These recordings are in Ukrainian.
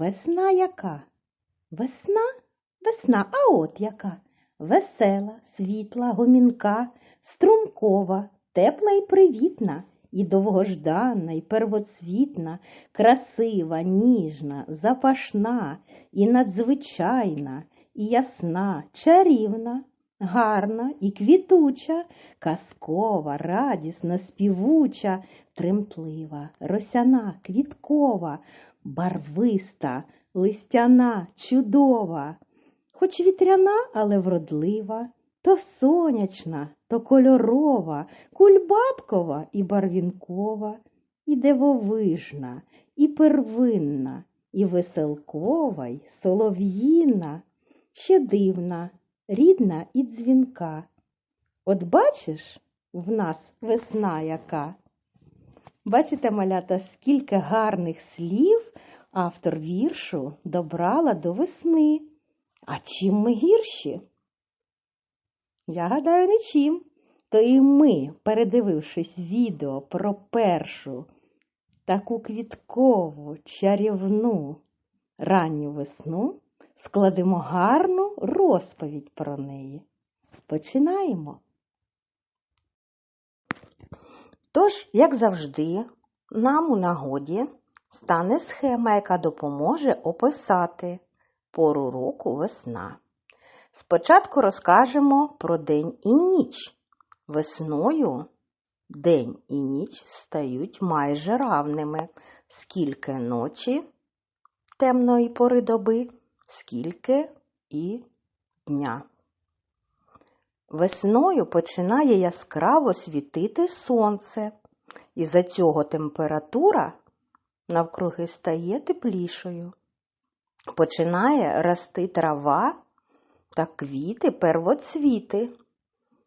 Весна яка? Весна? Весна, а от яка? Весела, світла, гомінка, струмкова, тепла і привітна, і довгождана, і первоцвітна, красива, ніжна, запашна, і надзвичайна, і ясна, чарівна, гарна і квітуча, казкова, радісна, співуча, тремтлива, росяна, квіткова, барвиста, листяна, чудова, хоч вітряна, але вродлива, то сонячна, то кольорова, кульбабкова і барвінкова, і дивовижна, і первинна, і веселкова, й солов'їна, ще дивна, рідна і дзвінка. От бачиш, в нас весна яка. Бачите, малята, скільки гарних слів автор віршу добрала до весни. А чим ми гірші? Я гадаю, нічим. То і ми, передивившись відео про першу таку квіткову, чарівну ранню весну, складемо гарну розповідь про неї. Починаємо. Тож, як завжди, нам у нагоді стане схема, яка допоможе описати пору року весна. Спочатку розкажемо про день і ніч. Весною день і ніч стають майже равними, скільки ночі темної пори доби, скільки і дня. Весною починає яскраво світити сонце, і за цього температура навкруги стає теплішою. Починає рости трава та квіти первоцвіти.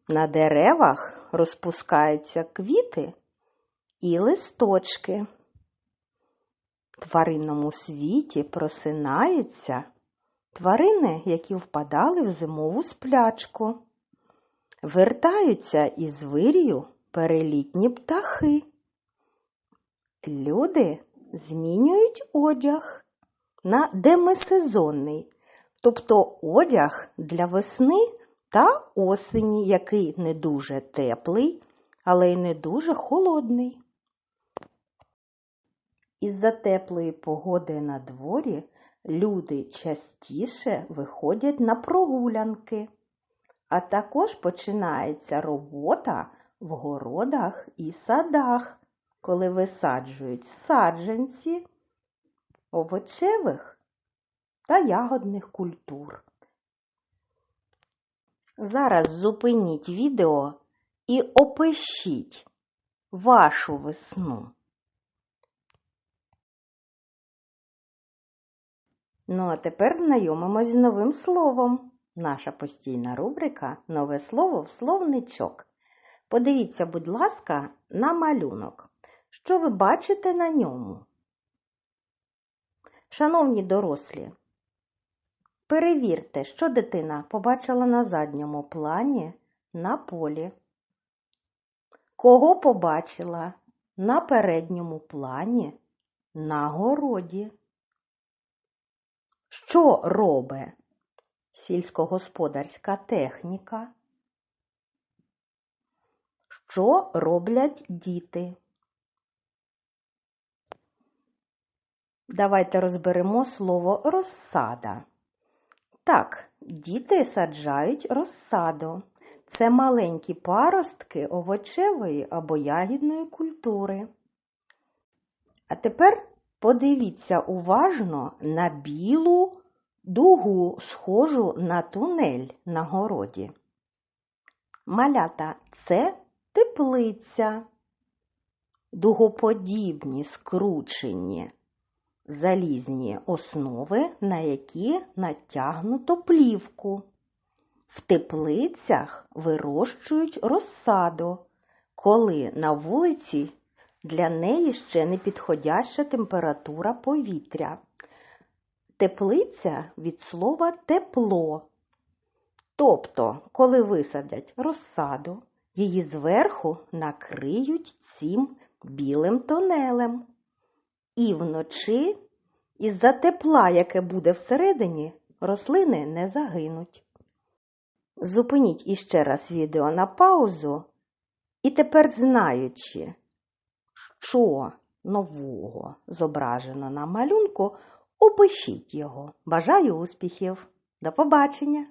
На деревах розпускаються квіти і листочки. В тваринному світі просинаються тварини, які впадали в зимову сплячку. Вертаються із вирію перелітні птахи. Люди змінюють одяг на демисезонний, тобто одяг для весни та осені, який не дуже теплий, але й не дуже холодний. Із-за теплої погоди на дворі люди частіше виходять на прогулянки, а також починається робота в городах і садах, коли висаджують саджанці овочевих та ягодних культур. Зараз зупиніть відео і опишіть вашу весну. Ну, а тепер знайомимось з новим словом. Наша постійна рубрика Нове слово в словничок. Подивіться, будь ласка, на малюнок. Що ви бачите на ньому? Шановні дорослі, перевірте, що дитина побачила на задньому плані на полі. Кого побачила на передньому плані на городі? Що робить сільськогосподарська техніка? Що роблять діти? Давайте розберемо слово розсада. Так, діти саджають розсаду. Це маленькі паростки овочевої або ягідної культури. А тепер подивіться уважно на білу дугу, схожу на тунель на городі. Малята це теплиця, дугоподібні, скручені залізні основи, на які натягнуто плівку. В теплицях вирощують розсаду, коли на вулиці для неї ще не підходяща температура повітря. Теплиця від слова тепло. Тобто, коли висадять розсаду, її зверху накриють цим білим тонелем. І вночі, із-за тепла, яке буде всередині, рослини не загинуть. Зупиніть іще раз відео на паузу і тепер знаючи, що нового зображено на малюнку, опишіть його. Бажаю успіхів! До побачення!